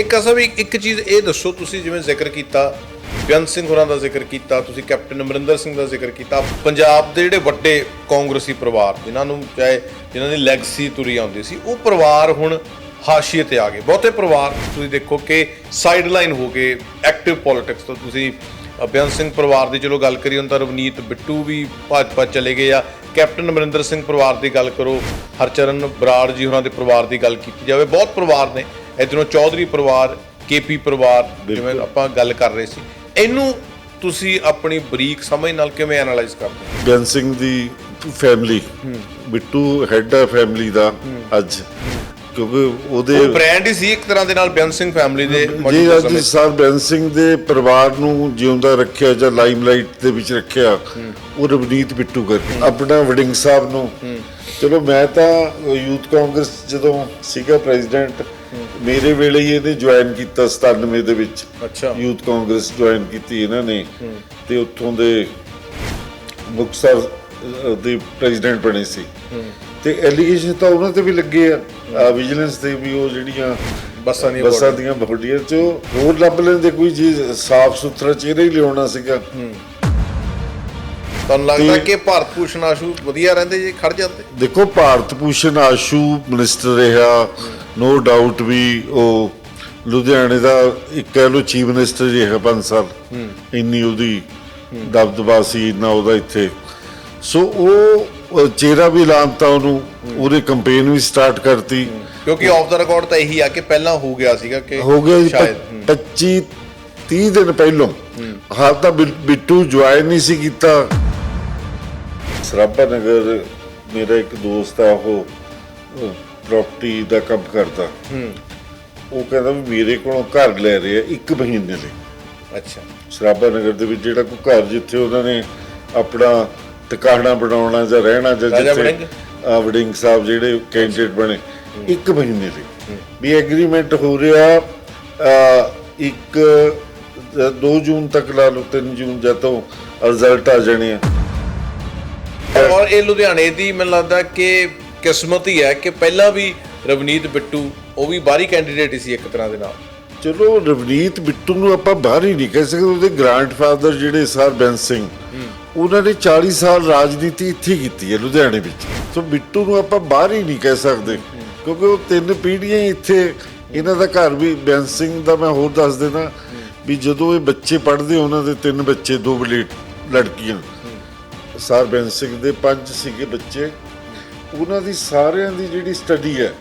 ਇੱਕ ਅਸਲ ਇੱਕ ਇੱਕ ਚੀਜ਼ ਇਹ ਦੱਸੋ ਤੁਸੀਂ ਜਿਵੇਂ ਜ਼ਿਕਰ ਕੀਤਾ ਬੇਅੰਤ ਸਿੰਘ ਹੋਰਾਂ ਦਾ ਜ਼ਿਕਰ ਕੀਤਾ ਤੁਸੀਂ ਕੈਪਟਨ ਅਮਰਿੰਦਰ ਸਿੰਘ ਦਾ ਜ਼ਿਕਰ ਕੀਤਾ ਪੰਜਾਬ ਦੇ ਜਿਹੜੇ ਵੱਡੇ ਕਾਂਗਰਸੀ ਪਰਿਵਾਰ ਜਿਨ੍ਹਾਂ ਨੂੰ ਚਾਹੇ ਜਿਨ੍ਹਾਂ ਦੀ ਲੈਗਸੀ ਤੁਰੀ ਆਉਂਦੀ ਸੀ ਉਹ ਪਰਿਵਾਰ ਹੁਣ ਹਾਸ਼ੀਏ ਤੇ ਆ ਗਏ। ਬਹੁਤੇ ਪਰਿਵਾਰ ਤੁਸੀਂ ਦੇਖੋ ਕਿ ਸਾਈਡਲਾਈਨ ਹੋ ਗਏ ਐਕਟਿਵ ਪੋਲਿਟਿਕਸ ਤੋਂ। ਤੁਸੀਂ ਅ, ਬੇਅੰਤ ਸਿੰਘ ਪਰਿਵਾਰ ਦੀ ਚਲੋ ਗੱਲ ਕਰੀਏ ਹੁਣ ਤਾਂ ਰਵਨੀਤ ਬਿੱਟੂ ਵੀ ਭਾਜਪਾ ਚਲੇ ਗਏ ਆ। ਕੈਪਟਨ ਅਮਰਿੰਦਰ ਸਿੰਘ ਪਰਿਵਾਰ ਦੀ ਗੱਲ ਕਰੋ ਹਰਚਰਨ ਬਰਾੜ ਜੀ ਹੋਰਾਂ ਦੇ ਪਰਿਵਾਰ ਦੀ ਗੱਲ ਕੀਤੀ ਜਾਵੇ। ਬਹੁਤ ਪਰਿਵਾਰ ਨੇ ਇਧਰੋਂ ਚੌਧਰੀ ਪਰਿਵਾਰ ਕੇਪੀ ਪਰਿਵਾਰ ਜਿਵੇਂ ਆਪਾਂ ਗੱਲ ਕਰ ਰਹੇ ਸੀ। ਇਹਨੂੰ ਤੁਸੀਂ ਆਪਣੀ ਬਰੀਕ ਸਮਝ ਨਾਲ ਕਿਵੇਂ ਐਨਾਲਾਈਜ਼ ਕਰਦੇ ਹੋ? ਸਿੰਘ ਦੀ ਫੈਮਿਲੀ ਬਿੱਟੂ ਹੈਡ ਹੈ ਫੈਮਿਲੀ ਦਾ ਅੱਜ। ਕਿਉਂਕਿ ਉਹਦੇ ਉਹ ਬ੍ਰਾਂਡ ਹੀ ਸੀ ਇੱਕ ਤਰ੍ਹਾਂ ਦੇ ਨਾਲ ਬੇਅੰਤ ਸਿੰਘ ਫੈਮਿਲੀ ਦੇ ਜੇ ਅੱਜ। ਸਰ ਬੇਅੰਤ ਸਿੰਘ ਦੇ ਪਰਿਵਾਰ ਨੂੰ ਜਿਉਂਦਾ ਰੱਖਿਆ ਜਾਂ ਲਾਈਮਲਾਈਟ ਦੇ ਵਿੱਚ ਰੱਖਿਆ ਉਹ ਰਵਨੀਤ ਬਿੱਟੂ ਕਰ ਆਪਣਾ ਵਡਿੰਗ ਸਾਹਿਬ ਨੂੰ। ਚਲੋ ਮੈਂ ਤਾਂ ਯੂਥ ਕਾਂਗਰਸ ਜਦੋਂ ਸੀਗਾ ਪ੍ਰੈਜ਼ੀਡੈਂਟ ਮੇਰੇ ਵੇਲੇ ਹੀ ਇਹਨੇ ਜੁਆਇਨ ਕੀਤਾ 97 ਦੇ ਵਿੱਚ। ਅੱਛਾ। ਯੂਥ ਕਾਂਗਰਸ ਜੁਆਇਨ ਕੀਤੀ ਇਹਨਾਂ ਨੇ। ਤੇ ਉੱਥੋਂ ਦੇ ਮੁਕਤਸਰ ਅਹ, ਦੇ ਪ੍ਰੈਜ਼ੀਡੈਂਟ ਬਣੇ ਸੀ। ਤੇ ਐਲੀਗੇਸ਼ਨ ਤਾਂ ਉਹਨਾਂ ਤੇ ਵੀ ਲੱਗੇ ਆ। ਵਿਜੀਲੈਂਸ ਤੇ ਵੀ ਉਹ ਜਿਹੜੀਆਂ ਬੱਸਾਂ ਦੀਆਂ ਬੱਸਾਂ ਦੀਆਂ ਬੋਡੀਆਂ ਚ ਹੋਰ ਲੱਭ ਲੈਂਦੇ ਕੋਈ ਚੀਜ਼ ਸਾਫ਼ ਸੁਥਰਾ ਚਿਹਰਾ ਹੀ ਲਿਆਉਣਾ ਸੀਗਾ। ਤੁਹਾਨੂੰ ਲੱਗਦਾ ਕਿ ਭਾਰਤ ਭੂਸ਼ਣ ਆਸ਼ੂ ਵਧੀਆ ਰਹਿੰਦੇ ਜੇ ਖੜ ਜਾਂਦੇ? ਦੇਖੋ ਭਾਰਤ ਭੂਸ਼ਣ ਆਸ਼ੂ ਮਿਨਿਸਟਰ ਰਿਹਾ। ਨੋ ਡਾਊਟ ਵੀ ਉਹ ਲੁਧਿਆਣੇ ਦਾ ਇੱਕ ਕਹਿ ਲੋ ਚੀਫ ਮਿਨਿਸਟਰ ਰਿਹਾ ਪੰਜ ਸਾਲ। ਇੰਨੀ ਉਹਦੀ ਦਬਦਬਾ ਸੀ ਇੰਨਾ ਉਹਦਾ ਇੱਥੇ। ਸੋ ਉਹ ਚਿਹਰਾ ਵੀ ਲਾਂਤਾ ਉਹਨੂੰ ਉਹਦੇ ਕੰਪੇਨ ਵੀ ਸਟਾਰਟ ਕਰਤੀ। ਕਿਉਂਕਿ ਆਫ ਦਾ ਰਿਕਾਰਡ ਤਾਂ ਇਹੀ ਆ ਕਿ ਪਹਿਲਾਂ ਹੋ ਗਿਆ ਸੀਗਾ ਕਿ ਹੋ ਗਿਆ ਜੀ ਸ਼ਾਇਦ ਪੱਚ- 25 30 ਦਿਨ ਪਹਿਲੋਂ। ਹਾਲ ਤਾਂ ਬਿੱਟੂ ਜੁਆਇਨ ਨਹੀਂ ਸੀ ਕੀਤਾ। ਸਰਾਭਾ ਨਗਰ ਮੇਰਾ ਇੱਕ ਦੋਸਤ ਆ ਉਹ ਪ੍ਰਾਪਰਟੀ ਦਾ ਕੰਮ ਕਰਦਾ। ਉਹ ਕਹਿੰਦਾ ਵੀ ਮੇਰੇ ਕੋਲੋਂ ਘਰ ਲੈ ਰਹੇ ਆ ਇੱਕ ਮਹੀਨੇ ਲਈ। ਅੱਛਾ। ਸਰਾਭਾ ਨਗਰ ਦੇ ਵਿੱਚ ਜਿਹੜਾ ਕੋਈ ਘਰ ਜਿੱਥੇ ਉਹਨਾਂ ਨੇ ਆਪਣਾ ਟਿਕਾਣਾ ਬਣਾਉਣਾ ਜਾਂ ਰਹਿਣਾ ਜਾਂ ਜਿੱਥੇ ਵੜਿੰਗ? ਸਾਹਿਬ ਜਿਹੜੇ ਕੈਂਡੀਡੇਟ ਬਣੇ ਇੱਕ ਮਹੀਨੇ ਲਈ। ਵੀ ਐਗਰੀਮੈਂਟ ਹੋ ਰਿਹਾ ਇੱਕ 2 ਜੂਨ ਤੱਕ ਲਾ ਲਓ 3 ਜੂਨ ਜਦੋਂ ਰਿਜ਼ਲਟ ਆ ਜਾਣੇ ਆ। ਔਰ ਇਹ ਲੁਧਿਆਣੇ ਦੀ ਮੈਨੂੰ ਲੱਗਦਾ ਕਿ ਕਿਸਮਤ ਹੀ ਹੈ ਕਿ ਪਹਿਲਾਂ ਵੀ ਰਵਨੀਤ ਬਿੱਟੂ ਉਹ ਵੀ ਬਾਹਰੀ ਕੈਂਡੀਡੇਟ ਹੀ ਸੀ ਇੱਕ ਤਰ੍ਹਾਂ ਦੇ ਨਾਲ। ਚਲੋ ਰਵਨੀਤ ਬਿੱਟੂ ਨੂੰ ਆਪਾਂ ਬਾਹਰ ਹੀ ਨਹੀਂ ਕਹਿ ਸਕਦੇ। ਉਹਦੇ ਗ੍ਰੈਂਡਫਾਦਰ ਜਿਹੜੇ ਸਰ ਬੈਂਸ ਸਿੰਘ ਉਹਨਾਂ ਨੇ 40 ਸਾਲ ਰਾਜਨੀਤੀ ਇੱਥੇ ਕੀਤੀ ਹੈ ਲੁਧਿਆਣੇ ਵਿੱਚ। ਸੋ ਬਿੱਟੂ ਨੂੰ ਆਪਾਂ ਬਾਹਰ ਹੀ ਨਹੀਂ ਕਹਿ ਸਕਦੇ ਕਿਉਂਕਿ ਉਹ ਤਿੰਨ ਪੀੜ੍ਹੀਆਂ ਹੀ ਇੱਥੇ ਇਹਨਾਂ ਦਾ ਘਰ ਵੀ ਬੈਂਸ ਸਿੰਘ ਦਾ ਮੈਂ ਹੋਰ ਦੱਸ ਦੇਣਾ ਵੀ ਜਦੋਂ ਇਹ ਬੱਚੇ ਪੜ੍ਹਦੇ ਉਹਨਾਂ ਦੇ ਤਿੰਨ ਬੱਚੇ ਦੋ ਬਲੇਟ ਲੜਕੀਆਂ। ਸਰ ਬੈਂਸ ਸਿੰਘ ਦੇ ਪੰਜ ਸੀਗੇ ਬੱਚੇ। ਉਹਨਾਂ ਦੀ ਸਾਰਿਆਂ ਦੀ ਜਿਹੜੀ ਸਟੱਡੀ ਹੈ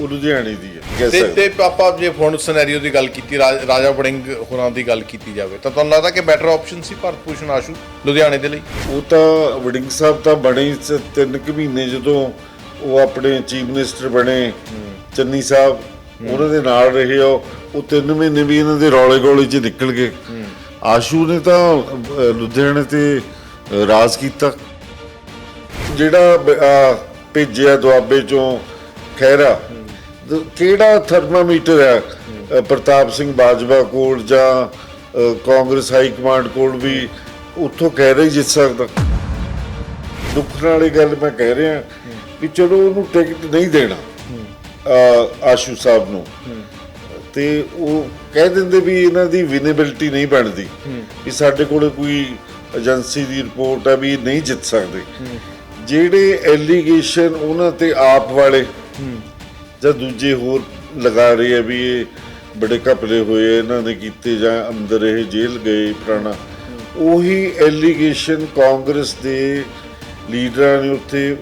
ਉਹ ਲੁਧਿਆਣੇ ਦੀ ਹੈ ਕਹਿ ਤੇ ਸਕਦੇ। ਤੇ ਆਪਾਂ ਜੇ ਹੁਣ ਸਿਨੈਰੀਓ ਦੀ ਗੱਲ ਕੀਤੀ ਰਾਜ- ਰਾਜਾ ਵੜਿੰਗ ਹੋਰਾਂ ਦੀ ਗੱਲ ਕੀਤੀ ਜਾਵੇ ਤਾਂ ਤੁਹਾਨੂੰ ਲੱਗਦਾ ਕਿ ਬੈਟਰ ਆਪਸ਼ਨ ਸੀ ਭਾਰਤ ਭੂਸ਼ਣ ਆਸ਼ੂ ਲੁਧਿਆਣੇ ਦੇ ਲਈ? ਉਹ ਤਾਂ ਵਡਿੰਗ ਸਾਹਿਬ ਤਾਂ ਬਣੇ ਹੀ ਸ- ਤਿੰਨ ਕੁ ਮਹੀਨੇ ਜਦੋਂ ਉਹ ਆਪਣੇ ਚੀਫ ਮਿਨਿਸਟਰ ਬਣੇ ਚੰਨੀ ਸਾਹਿਬ ਉਹਨਾਂ ਦੇ ਨਾਲ ਰਹੇ ਉਹ ਉਹ ਤਿੰਨ ਮਹੀਨੇ ਵੀ ਇਹਨਾਂ ਦੇ ਰੌਲੇ ਗੋਲੇ 'ਚ ਨਿਕਲ ਗਏ। ਆਸ਼ੂ ਨੇ ਤਾਂ ਅਹ, ਲੁਧਿਆਣੇ ਤੇ ਰਾਜ ਕੀਤਾ। ਜਿਹੜਾ ਭੇਜਿਆ ਦੁਆਬੇ ਚੋਂ ਖਹਿਰਾ ਕਿਹੜਾ ਥਰਮਾਮੀਟਰ ਹੈ? ਪ੍ਰਤਾਪ ਸਿੰਘ ਬਾਜਵਾ ਕੋਲ ਜਾਂ ਕਾਂਗਰਸ ਹਾਈ ਕਮਾਂਡ ਕੋਲ ਵੀ ਉੱਥੋਂ ਖਹਿਰਾ ਹੀ ਜਿੱਤ ਸਕਦਾ। ਦੁੱਖ ਨਾਲ ਗੱਲ ਮੈਂ ਕਹਿ ਰਿਹਾ ਵੀ ਚਲੋ ਉਹਨੂੰ ਟਿਕਟ ਨਹੀਂ ਦੇਣਾ ਆਸ਼ੂ ਸਾਹਿਬ ਨੂੰ। ਤੇ ਉਹ ਕਹਿ ਦਿੰਦੇ ਵੀ ਇਹਨਾਂ ਦੀ ਵਿਨੇਬਿਲਟੀ ਨਹੀਂ ਬਣਦੀ, ਵੀ ਸਾਡੇ ਕੋਲ ਕੋਈ ਏਜੰਸੀ ਦੀ ਰਿਪੋਰਟ ਆ ਵੀ ਇਹ ਨਹੀਂ ਜਿੱਤ ਸਕਦੇ। ਜਿਹੜੇ ਐਲੀਗੇਸ਼ਨ ਉਹਨਾਂ ਤੇ ਆਪ ਵਾਲੇ ਜਾਂ ਦੂਜੇ ਹੋਰ ਲਗਾ ਰਹੇ ਆ ਵੀ ਇਹ ਬੜੇ ਘਪਲੇ ਹੋਏ ਇਹਨਾਂ ਨੇ ਕੀਤੇ ਜਾਂ ਅੰਦਰ ਇਹ ਜੇਲ੍ਹ ਗਏ ਪੁਰਾਣਾ ਉਹੀ ਐਲੀਗੇਸ਼ਨ ਕਾਂਗਰਸ ਦੇ ਲੀਡਰਾਂ ਨੇ ਉੱਥੇ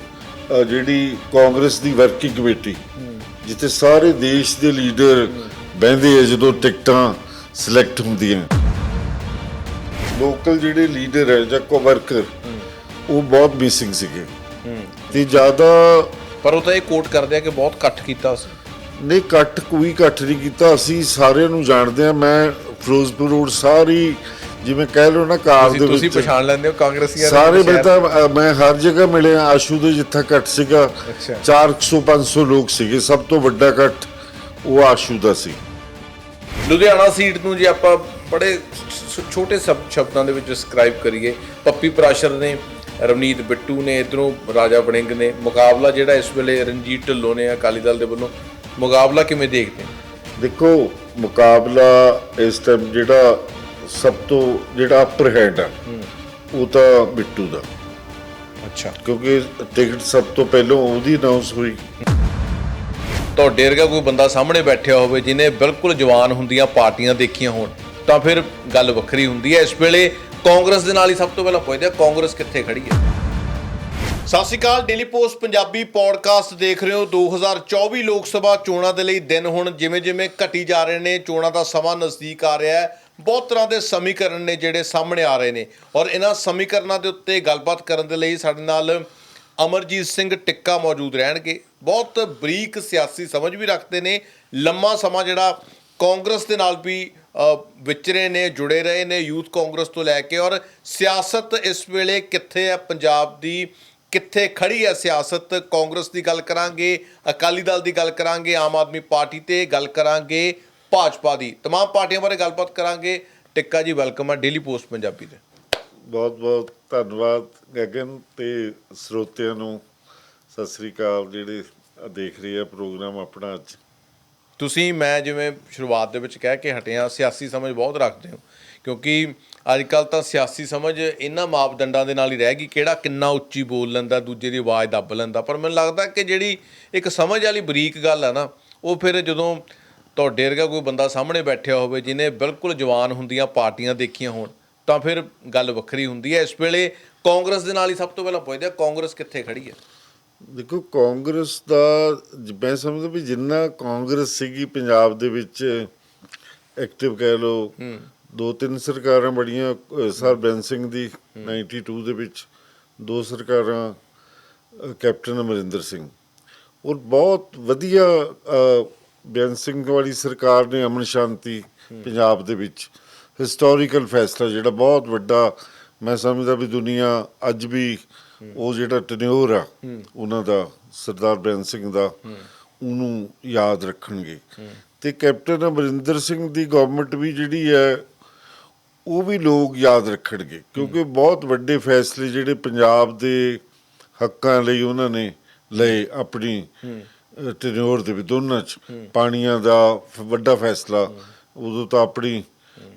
ਜਿਹੜੀ ਕਾਂਗਰਸ ਦੀ ਵਰਕਿੰਗ ਕਮੇਟੀ ਜਿੱਥੇ ਸਾਰੇ ਦੇਸ਼ ਦੇ ਲੀਡਰ ਬਹਿੰਦੇ ਆ ਜਦੋਂ ਟਿਕਟਾਂ ਸਿਲੈਕਟ ਹੁੰਦੀਆਂ। ਲੋਕਲ ਜਿਹੜੇ ਲੀਡਰ ਹੈ ਜਾਂ ਕੋ ਵਰਕਰ ਉਹ ਬਹੁਤ ਮਿਸਿੰਗ ਸੀਗੇ। ਤੇ ਜ਼ਿਆਦਾ ਪਰ ਉਹ ਤਾਂ ਇਹ ਕੋਟ ਕਰਦੇ ਆ ਕਿ ਬਹੁਤ ਇਕੱਠ ਕੀਤਾ ਸੀ। ਨੇ ਕੱਟ ਕੋਈ ਕੱਟ ਨਹੀਂ ਕੀਤਾ। ਅਸੀਂ ਸਾਰਿਆਂ ਨੂੰ ਜਾਣਦੇ ਆ ਮੈਂ ਫਿਰੋਜ਼ਪੁਰ ਰੋਡ ਸਾਰੀ ਜਿਵੇਂ ਕਹਿ ਲਓ ਨਾ ਕਾਰ ਤੁਸੀਂ ਦੇ ਤੁਸੀਂ ਵਿੱਚ ਪਛਾਣ ਲੈਂਦੇ ਹੋ ਕਾਂਗਰਸੀਆਂ ਸਾਰੇ ਅ, ਮੈਂ ਹਰ ਜਗ੍ਹਾ ਮਿਲਿਆ ਆਸ਼ੂ ਦੇ ਜਿੱਥਾ ਕੱਟ ਸੀਗਾ ਅੱਛਾ। 400 500 ਲੋਕ ਸੀਗੇ ਸਭ ਤੋਂ ਵੱਡਾ ਕੱਟ ਉਹ ਆਸ਼ੂ ਦਾ ਸੀ। ਲੁਧਿਆਣਾ ਸੀਟ ਨੂੰ ਜੇ ਆਪਾਂ ਬੜੇ ਛੋਟੇ ਸ਼ਬ- ਸ਼ਬਦਾਂ ਦੇ ਵਿੱਚ ਡਿਸਕ੍ਰਾਈਬ ਕਰੀਏ। ਪੱਪੀ ਪ੍ਰਾਸ਼ਰ ਨੇ ਰਵਨੀਤ ਬਿੱਟੂ ਨੇ ਇਧਰੋਂ ਰਾਜਾ ਵੜਿੰਗ ਨੇ ਮੁਕਾਬਲਾ ਜਿਹੜਾ ਇਸ ਵੇਲੇ ਰਣਜੀਤ ਢਿੱਲੋਂ ਨੇ ਅਕਾਲੀ ਦਲ ਦੇ ਵੱਲੋਂ ਮੁਕਾਬਲਾ ਕਿਵੇਂ ਦੇਖਦੇ? ਦੇਖੋ ਮੁਕਾਬਲਾ ਇਸ ਟਾਈਮ ਜਿਹੜਾ ਸਭ ਤੋਂ ਜਿਹੜਾ ਅਪਰ ਹੈਂਡ ਆ ਉਹ ਤਾਂ ਬਿੱਟੂ ਦਾ। ਅੱਛਾ। ਕਿਉਂਕਿ ਟਿਕਟ ਸਭ ਤੋਂ ਪਹਿਲਾਂ ਉਹਦੀ ਅਨਾਉਂਸ ਹੋਈ। ਤੁਹਾਡੇ ਵਰਗਾ ਕੋਈ ਬੰਦਾ ਸਾਹਮਣੇ ਬੈਠਿਆ ਹੋਵੇ ਜਿਨੇ ਬਿਲਕੁਲ ਜਵਾਨ ਹੁੰਦੀਆਂ ਪਾਰਟੀਆਂ ਦੇਖੀਆਂ ਹੋਣ ਤਾਂ ਫਿਰ ਗੱਲ ਵੱਖਰੀ ਹੁੰਦੀ ਹੈ। ਇਸ ਵੇਲੇ ਕਾਂਗਰਸ ਦੇ ਨਾਲ ਹੀ ਸਭ ਤੋਂ ਪਹਿਲਾਂ ਪੁੱਛਦੇ ਆ ਕਾਂਗਰਸ ਕਿੱਥੇ ਖੜੀ ਹੈ? Sat Shri Akal Daily Post Punjabi podcast ਦੇਖ ਰਹੇ ਹੋ। 2024 ਲੋਕ ਸਭਾ ਚੋਣਾਂ ਦੇ ਲਈ ਦਿਨ ਹੁਣ ਜਿਵੇਂ ਜਿਵੇਂ ਘਟੀ ਜਾ ਰਹੇ ਨੇ, ਚੋਣਾਂ ਦਾ ਸਮਾਂ ਨਜ਼ਦੀਕ ਆ ਰਿਹਾ ਹੈ। ਬਹੁਤ ਤਰ੍ਹਾਂ ਦੇ ਸਮੀਕਰਨ ਨੇ ਜਿਹੜੇ ਸਾਹਮਣੇ ਆ ਰਹੇ ਨੇ। ਔਰ ਇਹਨਾਂ ਸਮੀਕਰਨਾਂ ਦੇ ਉੱਤੇ ਗੱਲਬਾਤ ਕਰਨ ਦੇ ਲਈ ਸਾਡੇ ਨਾਲ ਅਮਰਜੀਤ ਸਿੰਘ ਟਿੱਕਾ ਮੌਜੂਦ ਰਹਿਣਗੇ। ਬਹੁਤ ਬਰੀਕ ਸਿਆਸੀ ਸਮਝ ਵੀ ਰੱਖਦੇ ਨੇ। ਲੰਮਾ ਸਮਾਂ ਜਿਹੜਾ ਕਾਂਗਰਸ ਦੇ ਨਾਲ ਵੀ ਵਿਚਰੇ ਨੇ ਜੁੜੇ ਰਹੇ ਨੇ ਯੂਥ ਕਾਂਗਰਸ ਤੋਂ ਲੈ ਕੇ ਔਰ ਸਿਆਸਤ ਇਸ ਵੇਲੇ ਕਿੱਥੇ ਹੈ ਪੰਜਾਬ ਦੀ ਕਿੱਥੇ ਖੜੀ ਹੈ ਸਿਆਸਤ ਕਾਂਗਰਸ ਦੀ ਗੱਲ ਕਰਾਂਗੇ ਅਕਾਲੀ ਦਲ ਦੀ ਗੱਲ ਕਰਾਂਗੇ ਆਮ ਆਦਮੀ ਪਾਰਟੀ ਤੇ ਗੱਲ ਕਰਾਂਗੇ ਭਾਜਪਾ ਦੀ तमाम ਪਾਰਟੀਆਂ ਬਾਰੇ ਗੱਲਬਾਤ ਕਰਾਂਗੇ ਟਿੱਕਾ ਜੀ ਵੈਲਕਮ ਹੈ ਡੇਲੀ ਪੋਸਟ ਪੰਜਾਬੀ ਤੇ ਬਹੁਤ ਬਹੁਤ ਧੰਨਵਾਦ ਗਗਨ ਤੇ ਸਰੋਤਿਆਂ ਨੂੰ ਸਤਿ ਸ੍ਰੀ ਅਕਾਲ ਜਿਹੜੇ ਦੇਖ ਰਹੇ ਆ ਪ੍ਰੋਗਰਾਮ ਆਪਣਾ ਅੱਜ ਤੁਸੀਂ, ਮੈਂ ਜਿਵੇਂ ਸ਼ੁਰੂਆਤ ਦੇ ਵਿੱਚ ਕਹਿ ਕੇ ਹਟਿਆ ਸਿਆਸੀ ਸਮਝ ਬਹੁਤ ਰੱਖਦੇ ਹੋ। ਕਿਉਂਕਿ ਅੱਜ ਕੱਲ ਤਾਂ ਸਿਆਸੀ ਸਮਝ ਇਹਨਾਂ ਮਾਪਦੰਡਾਂ ਦੇ ਨਾਲ ਹੀ ਰਹਿ ਗਈ, ਕਿਹੜਾ ਕਿੰਨਾ ਉੱਚੀ ਬੋਲ ਲੈਂਦਾ, ਦੂਜੇ ਦੀ ਆਵਾਜ਼ ਦੱਬ ਲੈਂਦਾ। ਪਰ ਮੈਨੂੰ ਲੱਗਦਾ ਕਿ ਜਿਹੜੀ ਇੱਕ ਸਮਝ ਵਾਲੀ ਬਰੀਕ ਗੱਲ ਆ ਨਾ, ਉਹ ਫਿਰ ਜਦੋਂ ਤੁਹਾਡੇ ਵਰਗਾ ਕੋਈ ਬੰਦਾ ਸਾਹਮਣੇ ਬੈਠਿਆ ਹੋਵੇ ਜਿਨੇ ਬਿਲਕੁਲ ਜਵਾਨ ਹੁੰਦੀਆਂ ਪਾਰਟੀਆਂ ਦੇਖੀਆਂ ਹੋਣ, ਤਾਂ ਫਿਰ ਗੱਲ ਵੱਖਰੀ ਹੁੰਦੀ ਹੈ। ਇਸ ਵੇਲੇ ਕਾਂਗਰਸ ਦੇ ਨਾਲ ਹੀ ਸਭ ਤੋਂ ਪਹਿਲਾਂ ਪੁੱਛਦੇ ਆ, ਕਾਂਗਰਸ ਕਿੱਥੇ ਖੜੀ ਹੈ? ਦੇਖੋ ਕਾਂਗਰਸ ਦਾ ਮੈਂ ਸਮਝਦਾ ਵੀ ਜਿੰਨਾ ਕਾਂਗਰਸ ਸੀਗੀ ਪੰਜਾਬ ਦੇ ਵਿੱਚ ਐਕਟਿਵ ਕਹਿ ਲਓ ਦੋ ਤਿੰਨ ਸਰਕਾਰਾਂ ਬੜੀਆਂ ਸਰ ਬੈਂਸ ਸਿੰਘ ਦੀ 92 ਦੇ ਵਿੱਚ ਦੋ ਸਰਕਾਰਾਂ ਕੈਪਟਨ ਅਮਰਿੰਦਰ ਸਿੰਘ। ਔਰ ਬਹੁਤ ਵਧੀਆ ਬੇਅੰਤ ਸਿੰਘ ਵਾਲੀ ਸਰਕਾਰ ਨੇ ਅਮਨ ਸ਼ਾਂਤੀ ਪੰਜਾਬ ਦੇ ਵਿੱਚ। ਹਿਸਟੋਰੀਕਲ ਫੈਸਲਾ ਜਿਹੜਾ ਬਹੁਤ ਵੱਡਾ ਮੈਂ ਸਮਝਦਾ ਵੀ ਦੁਨੀਆ ਅੱਜ ਵੀ ਉਹ ਜਿਹੜਾ ਟਨਿਓਰ ਆ, ਉਹਨਾਂ ਦਾ, ਸਰਦਾਰ ਬੇਅੰਤ ਸਿੰਘ ਦਾ, ਉਹਨੂੰ ਯਾਦ ਰੱਖਣਗੇ। ਤੇ ਕੈਪਟਨ ਅਮਰਿੰਦਰ ਸਿੰਘ ਦੀ ਗਵਰਨਮੈਂਟ ਵੀ ਜਿਹੜੀ ਹੈ, ਉਹ ਵੀ ਲੋਕ ਯਾਦ ਰੱਖਣਗੇ। ਕਿਉਂਕਿ ਬਹੁਤ ਵੱਡੇ ਫੈਸਲੇ ਜਿਹੜੇ ਪੰਜਾਬ ਦੇ ਹੱਕਾਂ ਲਈ ਉਹਨਾਂ ਨੇ ਲਏ ਆਪਣੀ ਟੈਨਿਓਰ ਦੇ ਵਿੱਚ ਦੋਨਾਂ ਚ। ਪਾਣੀਆਂ ਦਾ ਵੱਡਾ ਫੈਸਲਾ, ਉਦੋਂ ਤਾਂ ਆਪਣੀ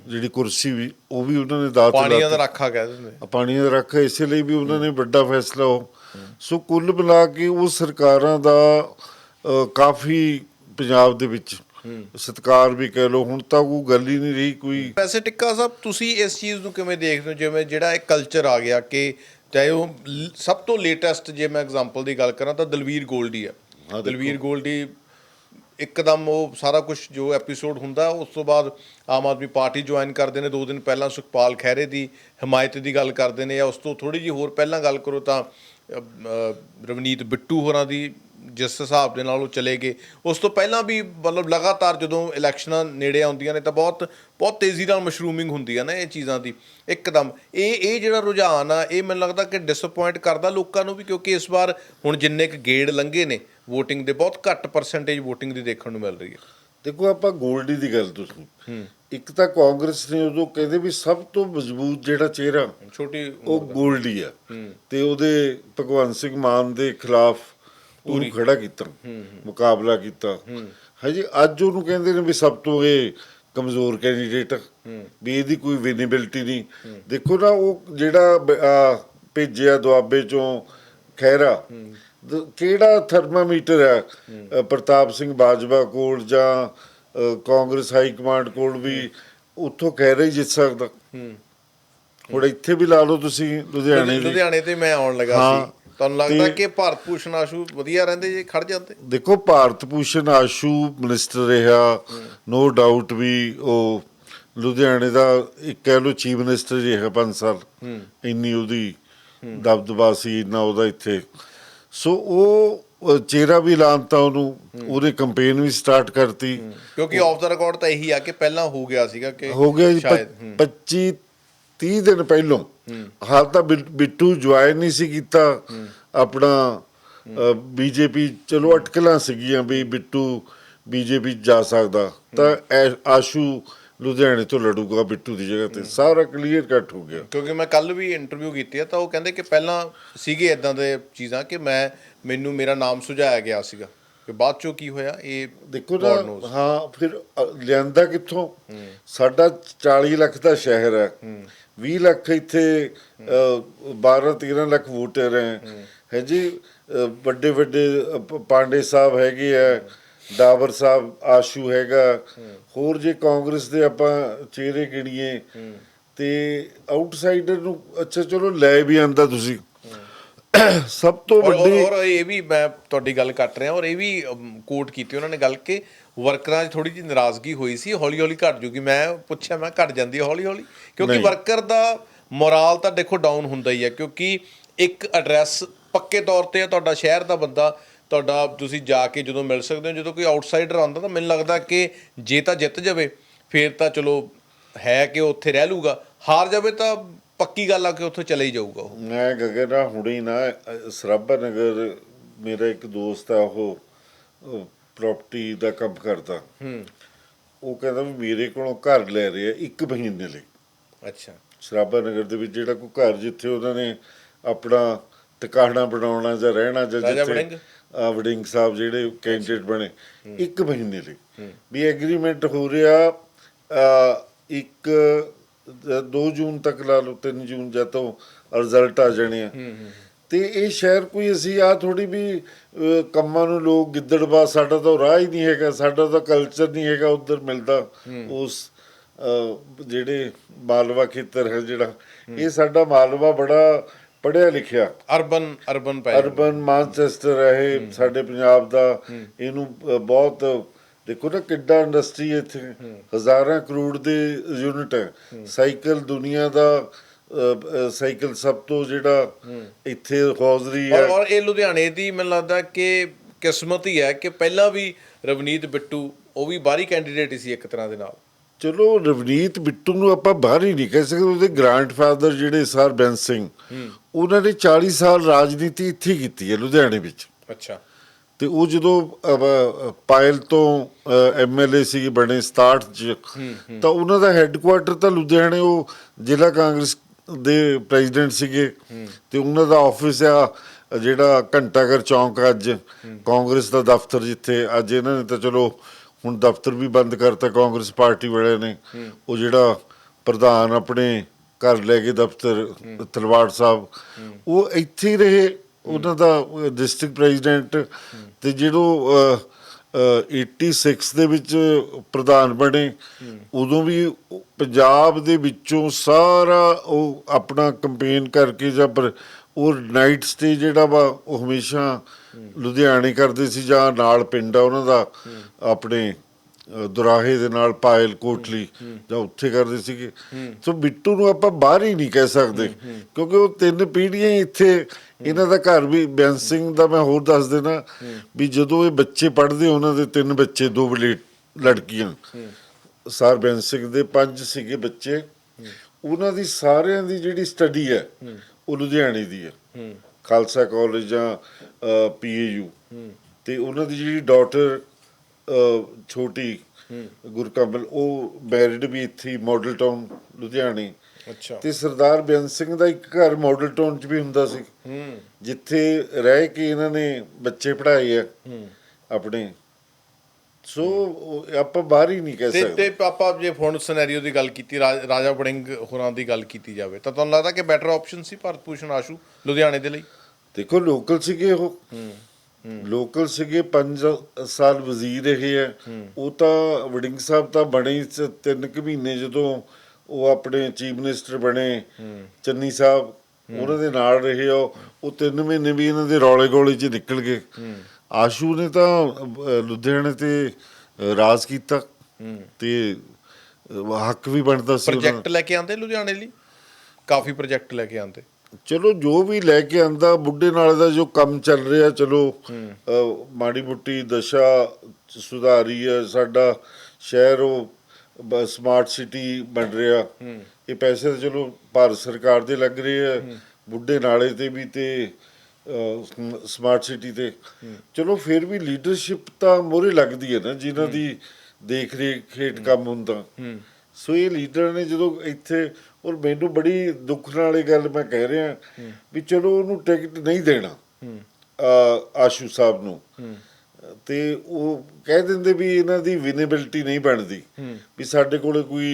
ਜਿਹੜੀ ਕੁਰਸੀ ਵੀ ਉਹ ਵੀ ਉਹਨਾਂ ਨੇ ਦਾਤ ਪਾਣੀਆਂ। ਦਾ ਰਾਖਾ ਕਹਿ ਦਿੰਦੇ। ਆ ਪਾਣੀਆਂ ਦਾ ਰੱਖਾ ਇਸੇ ਲਈ ਵੀ ਉਹਨਾਂ ਨੇ ਵੱਡਾ ਫੈਸਲਾ ਉਹ। ਸੋ ਕੁੱਲ ਮਿਲਾ ਕੇ ਉਹ ਸਰਕਾਰਾਂ ਦਾ ਕਾਫੀ ਪੰਜਾਬ ਦੇ ਵਿੱਚ ਸਤਕਾਰ ਵੀ ਕਹਿ ਲਓ ਹੁਣ ਤਾਂ ਉਹ ਗੱਲ ਹੀ ਨਹੀਂ ਰਹੀ ਕੋਈ। ਵੈਸੇ ਟਿੱਕਾ ਸਾਹਿਬ ਤੁਸੀਂ ਇਸ ਚੀਜ਼ ਨੂੰ ਕਿਵੇਂ ਦੇਖਦੇ ਹੋ? ਜਿਵੇਂ ਜਿਹੜਾ ਇਹ ਕਲਚਰ ਆ ਗਿਆ ਕਿ ਚਾਹੇ ਉਹ ਲ- ਸਭ ਤੋਂ ਲੇਟੈਸਟ ਜੇ ਮੈਂ ਐਗਜ਼ਾਮਪਲ ਦੀ ਗੱਲ ਕਰਾਂ ਤਾਂ ਦਲਵੀਰ ਗੋਲਡੀ ਆ। ਦਲਵੀਰ ਗੋਲਡੀ ਇੱਕਦਮ ਉਹ ਸਾਰਾ ਕੁਝ ਜੋ ਐਪੀਸੋਡ ਹੁੰਦਾ, ਉਸ ਤੋਂ ਬਾਅਦ ਆਮ ਆਦਮੀ ਪਾਰਟੀ ਜੁਆਇਨ ਕਰਦੇ ਨੇ, ਦੋ ਦਿਨ ਪਹਿਲਾਂ ਸੁਖਪਾਲ ਖਹਿਰੇ ਦੀ ਹਮਾਇਤ ਦੀ ਗੱਲ ਕਰਦੇ ਨੇ ਜਾਂ ਉਸ ਤੋਂ ਥੋੜੀ ਜਿਹੀ ਹੋਰ ਪਹਿਲਾਂ ਗੱਲ ਕਰੋ ਤਾਂ ਰਵਨੀਤ ਬਿੱਟੂ ਹੋਰਾਂ ਦੀ ਜਿਸ ਹਿਸਾਬ ਦੇ ਨਾਲ ਉਹ ਚਲੇ ਗਏ। ਉਸ ਤੋਂ ਪਹਿਲਾਂ ਵੀ ਮਤਲਬ ਲਗਾਤਾਰ ਜਦੋਂ ਇਲੈਕਸ਼ਨਾਂ ਨੇੜੇ ਆਉਂਦੀਆਂ ਨੇ ਤਾਂ ਬਹੁਤ ਬਹੁਤ ਤੇਜ਼ੀ ਨਾਲ ਮਸ਼ਰੂਮਿੰਗ ਹੁੰਦੀ ਆ ਨਾ ਇਹ ਚੀਜ਼ਾਂ ਦੀ। ਇੱਕਦਮ ਇਹ ਇਹ ਜਿਹੜਾ ਰੁਝਾਨ ਆ ਇਹ ਮੈਨੂੰ ਲੱਗਦਾ ਕਿ ਡਿਸਪਾਇੰਟ ਕਰਦਾ ਲੋਕਾਂ ਨੂੰ ਵੀ ਕਿਉਂਕਿ ਇਸ ਵਾਰ ਹੁਣ ਜਿੰਨੇ ਕੁ ਗੇੜ ਲੰਘੇ ਨੇ VOTING ਦੇ ਬਹੁਤ ਘੱਟ ਪਰਸੈਂਟੇਜ VOTING ਦੀ ਦੇਖਣ ਨੂੰ ਮਿਲ ਰਹੀ ਹੈ। ਦੇਖੋ ਆਪਾਂ ਗੋਲਡੀ ਦੀ ਗੱਲ ਤੁਸੀਂ। ਇੱਕ ਤਾਂ ਕਾਂਗਰਸ ਨੇ ਉਦੋਂ ਕਹਿੰਦੇ ਵੀ ਸਭ ਤੋਂ ਮਜ਼ਬੂਤ ਜਿਹੜਾ ਚਿਹਰਾ ਛੋਟੀ ਉਹ ਗੋਲਡੀ ਆ। ਤੇ ਉਹਦੇ ਭਗਵੰਤ ਸਿੰਘ ਮਾਨ ਦੇ ਖਿਲਾਫ ਉਹਨੂੰ ਖੜਾ ਕੀਤਾ ਮੁਕਾਬਲਾ ਕੀਤਾ। ਹਾਂਜੀ ਅੱਜ ਉਹਨੂੰ ਕਹਿੰਦੇ ਨੇ ਵੀ ਸਭ ਤੋਂ ਇਹ ਕਮਜ਼ੋਰ ਕੈਂਡੀਡੇਟ ਵੀ ਇਹਦੀ ਕੋਈ ਵਿਨੇਬਿਲਟੀ ਨਹੀਂ। ਦੇਖੋ ਨਾ ਉਹ ਜਿਹੜਾ ਭੇਜਿਆ ਦੁਆਬੇ ਚੋਂ ਖਹਿਰਾ ਦ- ਕਿਹੜਾ ਥਰਮਾਮੀਟਰ ਹੈ। ਪ੍ਰਤਾਪ ਸਿੰਘ ਬਾਜਵਾ ਕੋਲ ਜਾਂ ਕਾਂਗਰਸ ਹਾਈ ਕਮਾਂਡ ਕੋਲ ਵੀ ਉੱਥੋਂ ਖਹਿਰਾ ਹੀ ਜਿੱਤ ਸਕਦਾ। ਹੁਣ ਇੱਥੇ ਵੀ ਲਾ ਲਓ ਤੁਸੀਂ ਲੁਧਿਆਣੇ ਦੀ ਲੁਧਿਆਣੇ ਤੇ ਮੈਂ ਆਉਣ ਲੱਗਾ ਸੀ। ਤੁਹਾਨੂੰ ਲੱਗਦਾ ਕਿ ਭਾਰਤ ਭੂਸ਼ਣ ਆਸ਼ੂ ਵਧੀਆ ਰਹਿੰਦੇ ਜੇ ਖੜ ਜਾਂਦੇ? ਦੇਖੋ ਭਾਰਤ ਭੂਸ਼ਣ ਆਸ਼ੂ ਮਿਨਿਸਟਰ ਰਿਹਾ। ਨੋ ਡਾਊਟ ਵੀ ਉਹ ਲੁਧਿਆਣੇ ਦਾ ਇੱਕ ਕਹਿ ਲਓ ਚੀਫ ਮਿਨਿਸਟਰ ਰਿਹਾ 5 ਸਾਲ। ਇੰਨੀ ਉਹਦੀ ਦਬਦਬਾ ਸੀ ਇੰਨਾ ਉਹਦਾ ਇੱਥੇ। ਸੋ ਉਹ ਚਿਹਰਾ ਵੀ ਲਾਂਤਾ ਉਹਨੂੰ ਉਹਨੇ ਕੈਂਪੇਨ ਵੀ ਸਟਾਰਟ ਕਰਤੀ। ਕਿਉਂਕਿ ਆਫ ਦਾ ਰਿਕਾਰਡ ਤਾਂ ਇਹੀ ਆ ਕਿ ਪਹਿਲਾਂ ਹੋ ਗਿਆ ਸੀਗਾ ਕਿ ਹੋ ਗਿਆ ਜੀ ਸ਼ਾਇਦ ਹੂੰ। 25 30 ਦਿਨ ਪਹਿਲੋਂ। ਹਾਲ ਤਾਂ ਬਿੱਟੂ ਜੁਆਇਨ ਨਹੀਂ ਸੀ ਕੀਤਾ। ਆਪਣਾ ਬੀਜੇਪੀ ਚਲੋ ਅਟਕਲਾਂ ਸੀਗੀਆਂ ਵੀ ਬਿੱਟੂ ਬੀਜੇਪੀ ਜਾ ਸਕਦਾ। ਤਾਂ ਆਸ਼ੂ ਲੁਧਿਆਣੇ ਤੋਂ ਲੜੂਗਾ ਬਿੱਟੂ ਦੀ ਜਗ੍ਹਾ ਤੇ। ਸਾਰਾ ਕਲੀਅਰ ਕੱਟ ਹੋ ਗਿਆ। ਕਿਉਂਕਿ ਮੈਂ ਕੱਲ ਵੀ ਇੰਟਰਵਿਊ ਕੀਤੀ ਆ ਤਾਂ ਉਹ ਕਹਿੰਦੇ ਕਿ ਪਹਿਲਾਂ ਸੀਗੇ ਇਦਾਂ ਦੇ ਚੀਜ਼ਾਂ ਕਿ ਮੈਂ ਮੈਨੂੰ ਮੇਰਾ ਨਾਮ ਸੁਝਾਇਆ ਗਿਆ ਸੀਗਾ। ਕਿ ਬਾਅਦ ਚੋਂ ਕੀ ਹੋਇਆ? ਇਹ ਦੇਖੋ ਨਾ। ਹਾਂ ਫਿਰ ਲਿਆਂਦਾ ਕਿੱਥੋਂ? ਸਾਡਾ 40 ਲੱਖ ਦਾ ਸ਼ਹਿਰ ਹੈ। 20 ਲੱਖ ਇੱਥੇ 12 13 ਲੱਖ ਵੋਟਰ ਹੈ। ਹੈ। ਜੀ ਵੱਡੇ ਵੱਡੇ ਪਾਂਡੇ ਸਾਹਿਬ ਹੈਗੇ ਆ ਡਾਬਰ ਸਾਹਿਬ ਆਸ਼ੂ ਹੈਗਾ। ਹੋਰ ਜੇ ਕਾਂਗਰਸ ਦੇ ਆਪਾਂ ਚਿਹਰੇ ਗਿਣੀਏ ਤੇ ਆਊਟਸਾਈਡਰ ਨੂੰ ਅੱਛਾ ਚਲੋ ਲੈ ਵੀ ਆਂਦਾ ਤੁਸੀਂ। ਸਭ ਤੋਂ ਔਰ ਵੱਡੀ ਔਰ- ਔਰ ਇਹ ਵੀ ਮੈਂ ਤੁਹਾਡੀ ਗੱਲ ਕੱਟ ਰਿਹਾ ਔਰ ਇਹ ਵੀ ਕੋਟ ਕੀਤੀ ਉਹਨਾਂ ਨੇ ਗੱਲ ਕਿ ਵਰਕਰਾਂ 'ਚ ਥੋੜੀ ਜਿਹੀ ਨਾਰਾਜ਼ਗੀ ਹੋਈ ਸੀ ਹੌਲੀ ਹੌਲੀ ਘਟ ਜੂਗੀ। ਮੈਂ ਪੁੱਛਿਆ ਮੈਂ ਘਟ ਜਾਂਦੀ ਹੈ ਹੌਲੀ ਹੌਲੀ ਕਿਉਂਕਿ ਨਹੀਂ। ਵਰਕਰ ਦਾ ਮੋਰਾਲ ਤਾਂ ਦੇਖੋ ਡਾਊਨ ਹੁੰਦਾ ਹੀ ਹੈ ਕਿਉਂਕਿ ਇੱਕ ਐਡਰੈਸ ਪੱਕੇ ਤੌਰ ਤੇ ਹੈ ਤੁਹਾਡਾ ਸ਼ਹਿਰ ਦਾ ਬੰਦਾ ਤੁਹਾਡਾ ਤੁਸੀਂ ਜਾ ਕੇ ਜਦੋਂ ਮਿਲ ਸਕਦੇ ਹੋ ਜਦੋਂ ਕੋਈ ਆਊਟਸਾਈਡਰ ਆਉਂਦਾ ਤਾਂ ਮੈਨੂੰ ਲੱਗਦਾ ਕਿ ਜੇ ਤਾਂ ਜਿੱਤ ਜਾਵੇ ਫੇਰ ਤਾਂ ਚਲੋ ਹੈ ਕਿ ਉਹ ਉੱਥੇ ਰਹਿ ਲੂਗਾ। ਹਾਰ ਜਾਵੇ ਤਾਂ ਪੱਕੀ ਗੱਲ ਆ ਕਿ ਉੱਥੇ ਚਲੇ ਹੀ ਜਾਊਗਾ ਉਹ। ਮੈਂ ਗਗਨਾ ਹੁਣੀ ਨਾ ਸਰਾਭਾ ਨਗਰ ਮੇਰਾ ਇੱਕ ਦੋਸਤ ਆ ਉਹ ਪ੍ਰਾਪਰਟੀ ਦਾ ਕੰਮ ਕਰਦਾ। ਹੂੰ। ਉਹ ਕਹਿੰਦਾ ਵੀ ਮੇਰੇ ਕੋਲੋਂ ਘਰ ਲੈ ਰਹੇ ਇੱਕ ਮਹੀਨੇ ਲਈ। ਅੱਛਾ। ਸਰਾਭਾ ਨਗਰ ਦੇ ਵਿੱਚ ਜਿਹੜਾ ਕੋਈ ਘਰ ਜਿੱਥੇ ਉਹਨਾਂ ਨੇ ਆਪਣਾ ਟਿਕਾਣਾ ਬਣਾਉਣਾ ਜਾਂ ਰਹਿਣਾ ਜਾਂ ਜਿੱਥੇ ਵੜਿੰਗ? ਸਾਹਿਬ ਜਿਹੜੇ ਕੈਂਡੀਡੇਟ ਬਣੇ ਇੱਕ ਮਹੀਨੇ ਲਈ। ਵੀ ਐਗਰੀਮੈਂਟ ਹੋ ਰਿਹਾ ਇੱਕ 2 ਜੂਨ ਤੱਕ ਲਾ ਲਓ 3 ਜੂਨ ਜਦ ਤੋਂ ਰਿਜ਼ਲਟ ਆ ਜਾਣੇ ਆ। ਤੇ ਇਹ ਸ਼ਹਿਰ ਕੋਈ ਅਸੀਂ ਆ ਥੋੜੀ ਵੀ ਕੰਮਾਂ ਨੂੰ ਲੋਕ ਗਿੱਦੜਬਾ ਸਾਡਾ ਤਾਂ ਰਾਹ ਹੀ ਨਹੀਂ ਹੈਗਾ ਸਾਡਾ ਤਾਂ ਕਲਚਰ ਨਹੀਂ ਹੈਗਾ ਉਧਰ ਮਿਲਦਾ। ਉਸ ਜਿਹੜੇ ਮਾਲਵਾ ਖੇਤਰ ਹੈ ਜਿਹੜਾ ਇਹ ਸਾਡਾ ਮਾਲਵਾ ਬੜਾ ਪੜਿਆ ਲਿਖਿਆ। ਅਰਬਨ ਅਰਬਨ ਪੈ ਅਰਬਨ ਮਾਨਚੈਸਟਰ ਹੈ ਸਾਡੇ ਪੰਜਾਬ ਦਾ। ਇਹਨੂੰ ਬਹੁਤ ਦੇਖੋ ਨਾ ਕਿੱਡਾ ਇੰਡਸਟਰੀ ਇੱਥੇ। ਹਜ਼ਾਰਾਂ ਕਰੋੜ ਦੇ ਯੂਨਿਟ ਹੈ। ਸਾਈਕਲ ਦੁਨੀਆ ਦਾ ਸਾਈਕਲ ਸਭ ਤੋਂ ਜਿਹੜਾ ਇੱਥੇ ਹੌਜ਼ਰੀ ਹੈ। ਔਰ ਇਹ ਲੁਧਿਆਣੇ ਦੀ ਮੈਨੂੰ ਲੱਗਦਾ ਕਿ ਕਿਸਮਤ ਹੀ ਹੈ ਕਿ ਪਹਿਲਾਂ ਵੀ ਰਵਨੀਤ ਬਿੱਟੂ ਉਹ ਵੀ ਬਾਹਰੀ ਕੈਂਡੀਡੇਟ ਸੀ ਇੱਕ ਤਰ੍ਹਾਂ ਦੇ ਨਾਲ। ਚਲੋ ਰਵਨੀਤ ਬਿੱਟੂ ਨੂੰ ਆਪਾਂ ਬਾਹਰ ਹੀ ਨਹੀਂ ਕਹਿ ਸਕਦੇ। ਉਹਦੇ ਗ੍ਰੈਂਡਫਾਦਰ ਜਿਹੜੇ ਸਰ ਬੈਂਸ ਸਿੰਘ ਉਹਨਾਂ ਨੇ 40 ਸਾਲ ਰਾਜਨੀਤੀ ਇੱਥੇ ਕੀਤੀ ਹੈ ਲੁਧਿਆਣੇ ਵਿੱਚ। ਅੱਛਾ। ਤੇ ਉਹ ਜਦੋਂ ਪਾਇਲ ਤੋਂ ਐਮਐਲਏ ਸੀ ਬਣੇ 67 ਚ ਤਾਂ ਉਹਨਾਂ ਦਾ ਹੈੱਡਕੁਆਟਰ ਤਾਂ ਲੁਧਿਆਣੇ ਉਹ ਜ਼ਿਲ੍ਹਾ ਕਾਂਗਰਸ ਦੇ ਪ੍ਰੈਜ਼ੀਡੈਂਟ ਸੀਗੇ। ਤੇ ਉਹਨਾਂ ਦਾ ਆਫਿਸ ਆ ਜਿਹੜਾ ਘੰਟਾਘਰ ਚੌਂਕ ਅੱਜ ਕਾਂਗਰਸ ਦਾ ਦਫ਼ਤਰ ਜਿੱਥੇ ਅੱਜ ਇਹਨਾਂ ਨੇ ਤਾਂ ਚਲੋ ਹੁਣ ਦਫ਼ਤਰ ਵੀ ਬੰਦ ਕਰਤਾ ਕਾਂਗਰਸ ਪਾਰਟੀ ਵਾਲਿਆਂ ਨੇ। ਉਹ ਜਿਹੜਾ ਪ੍ਰਧਾਨ ਆਪਣੇ ਘਰ ਲੈ ਕੇ ਦਫ਼ਤਰ ਤਲਵਾੜ ਸਾਹਿਬ। ਉਹ ਇੱਥੇ ਹੀ ਰਹੇ। ਉਹਨਾਂ ਦਾ ਡਿਸਟ੍ਰਿਕਟ ਪ੍ਰੈਜ਼ੀਡੈਂਟ ਤੇ ਜਿਹੜੋ ਅਹ, ਅਹ, 86 ਦੇ ਵਿੱਚ ਪ੍ਰਧਾਨ ਬਣੇ ਉਦੋਂ ਵੀ ਪੰਜਾਬ ਦੇ ਵਿੱਚੋਂ ਸਾਰਾ ਉਹ ਆਪਣਾ ਕੰਪੇਨ ਕਰਕੇ ਜਾਂ ਪਰ ਉਹ ਨਾਈਟ ਸਟੇ ਜਿਹੜਾ ਵਾ ਉਹ ਹਮੇਸ਼ਾ ਲੁਧਿਆਣੇ ਕਰਦੇ ਸੀ ਜਾਂ ਨਾਲ ਪਿੰਡ ਆ ਉਹਨਾਂ ਦਾ ਆਪਣੇ ਦੁਰਾਹੇ ਦੇ ਨਾਲ ਪਾਇਲ ਕੋਟਲੀ ਜਾਂ ਉੱਥੇ ਕਰਦੇ ਸੀਗੇ। ਸੋ ਬਿੱਟੂ ਨੂੰ ਆਪਾਂ ਬਾਹਰ ਹੀ ਨਹੀਂ ਕਹਿ ਸਕਦੇ ਕਿਉਂਕਿ ਉਹ ਤਿੰਨ ਪੀੜ੍ਹੀਆਂ ਇੱਥੇ ਇਹਨਾਂ ਦਾ ਘਰ ਵੀ ਬੈਂਸ ਸਿੰਘ ਦਾ ਮੈਂ ਹੋਰ ਦੱਸ ਦੇਣਾ ਵੀ ਜਦੋਂ ਇਹ ਬੱਚੇ ਪੜ੍ਹਦੇ ਉਹਨਾਂ ਦੇ ਤਿੰਨ ਬੱਚੇ ਦੋ ਬਲੇ ਲੜਕੀਆਂ। ਸਰ ਬੈਂਸ ਸਿੰਘ ਦੇ ਪੰਜ ਸੀਗੇ ਬੱਚੇ। ਉਹਨਾਂ ਦੀ ਸਾਰਿਆਂ ਦੀ ਜਿਹੜੀ ਸਟੱਡੀ ਹੈ ਉਹ ਲੁਧਿਆਣੇ ਦੀ ਹੈ। ਖਾਲਸਾ ਕਾਲਜ ਜਾਂ ਪੀਏਯੂ ਤੇ ਉਹਨਾਂ ਦੀ ਜਿਹੜੀ ਡਾਟਰ ਛੋਟੀ ਗੁਰਕਮਲ ਉਹ ਮੈਰਿਡ ਵੀ ਇੱਥੇ ਮਾਡਲ ਟਾਊਨ ਲੁਧਿਆਣੇ। ਅੱਛਾ। ਤੇ ਸਰਦਾਰ ਬੇਅੰਤ ਸਿੰਘ ਦਾ ਇੱਕ ਘਰ ਮਾਡਲ ਟਾਊਨ 'ਚ ਵੀ ਹੁੰਦਾ ਸੀ। ਹੂੰ। ਜਿੱਥੇ ਰਹਿ ਕੇ ਇਹਨਾਂ ਨੇ ਬੱਚੇ ਪੜ੍ਹਾਏ ਆ ਆਪਣੇ। ਸੋ ਆਪਾਂ ਬਾਹਰ ਹੀ ਨਹੀਂ ਕਹਿ ਤੇ ਸਕਦੇ। ਤੇ ਆਪਾਂ ਜੇ ਹੁਣ ਸਿਨੈਰੀਓ ਦੀ ਗੱਲ ਕੀਤੀ ਰਾਜ- ਰਾਜਾ ਵੜਿੰਗ ਹੋਰਾਂ ਦੀ ਗੱਲ ਕੀਤੀ ਜਾਵੇ ਤਾਂ ਤੁਹਾਨੂੰ ਲੱਗਦਾ ਕਿ ਬੈਟਰ ਆਪਸ਼ਨ ਸੀ ਭਾਰਤ ਭੂਸ਼ਣ ਆਸ਼ੂ ਲੁਧਿਆਣੇ ਦੇ ਲਈ? ਦੇਖੋ ਲੋਕਲ ਸੀਗੇ ਉਹ। ਲੋਕਲ ਸੀਗੇ 5 ਸਾਲ ਵਜ਼ੀਰ ਰਹੇ ਆ। ਉਹ ਤਾਂ ਵੜਿੰਗ ਸਾਹਿਬ ਤਾਂ ਬਣੇ ਤਿੰਨ ਕੁ ਮਹੀਨੇ ਜਦੋਂ ਉਹ ਆਪਣੇ ਚੀਫ ਮਿਨਿਸਟਰ ਬਣੇ ਚੰਨੀ ਸਾਹਿਬ ਉਹਨਾਂ ਦੇ ਨਾਲ ਰਹੇ ਆ। ਉਹ ਤਿੰਨ ਮਹੀਨੇ ਵੀ ਇਹਨਾਂ ਦੇ ਰੌਲੇ ਗੋਲੇ 'ਚ ਨਿਕਲ ਗਏ। ਆਸ਼ੂ ਨੇ ਤਾਂ ਲੁਧਿਆਣੇ ਤੇ ਰਾਜ ਕੀਤਾ। ਤੇ ਹੱਕ ਵੀ ਬਣਦਾ ਸੀ। ਪ੍ਰੋਜੈਕਟ ਲੈ ਕੇ ਆਂਦੇ ਲੁਧਿਆਣੇ ਲਈ? ਕਾਫੀ ਪ੍ਰੋਜੈਕਟ ਲੈ ਕੇ ਆਂਦੇ ਚਲੋ ਜੋ ਵੀ ਲੈ ਕੇ ਆਂਦਾ ਬੁੱਢੇ ਨਾਲ ਦਾ ਜੋ ਕੰਮ ਚੱਲ ਰਿਹਾ ਚਲੋ ਮਾੜੀ ਮੁੱਟੀ ਦਸ਼ਾ ਸੁਧਾਰੀ ਹੈ ਸਾਡਾ ਸ਼ਹਿਰ ਉਹ ਸਮਾਰਟ ਸਿਟੀ ਬਣ ਰਿਹਾ। ਇਹ ਪੈਸੇ ਤਾਂ ਚਲੋ ਭਾਰਤ ਸਰਕਾਰ ਦੇ ਲੱਗ ਰਹੇ ਆ ਬੁੱਢੇ ਨਾਲੇ ਤੇ ਵੀ ਤੇ ਸਮਾਰਟ ਸਿਟੀ ਤੇ। ਚਲੋ ਫਿਰ ਵੀ ਲੀਡਰਸ਼ਿਪ ਤਾਂ ਮੋਰੇ ਲੱਗਦੀ ਹੈ ਨਾ ਜਿਨ੍ਹਾਂ ਦੀ ਦੇਖ ਰੇਖ ਹੇਠ ਕੰਮ ਹੁੰਦਾ। ਸੋ ਇਹ ਲੀਡਰ ਨੇ ਜਦੋਂ ਇੱਥੇ ਔਰ ਮੈਨੂੰ ਬੜੀ ਦੁੱਖ ਨਾਲ ਇਹ ਗੱਲ ਮੈਂ ਕਹਿ ਰਿਹਾ ਵੀ ਚਲੋ ਉਹਨੂੰ ਟਿਕਟ ਨਹੀਂ ਦੇਣਾ ਆਸ਼ੂ ਸਾਹਿਬ ਨੂੰ। ਤੇ ਉਹ ਕਹਿ ਦਿੰਦੇ ਵੀ ਇਹਨਾਂ ਦੀ ਵਿਨੇਬਿਲਟੀ ਨਹੀਂ ਬਣਦੀ ਵੀ ਸਾਡੇ ਕੋਲੇ ਕੋਈ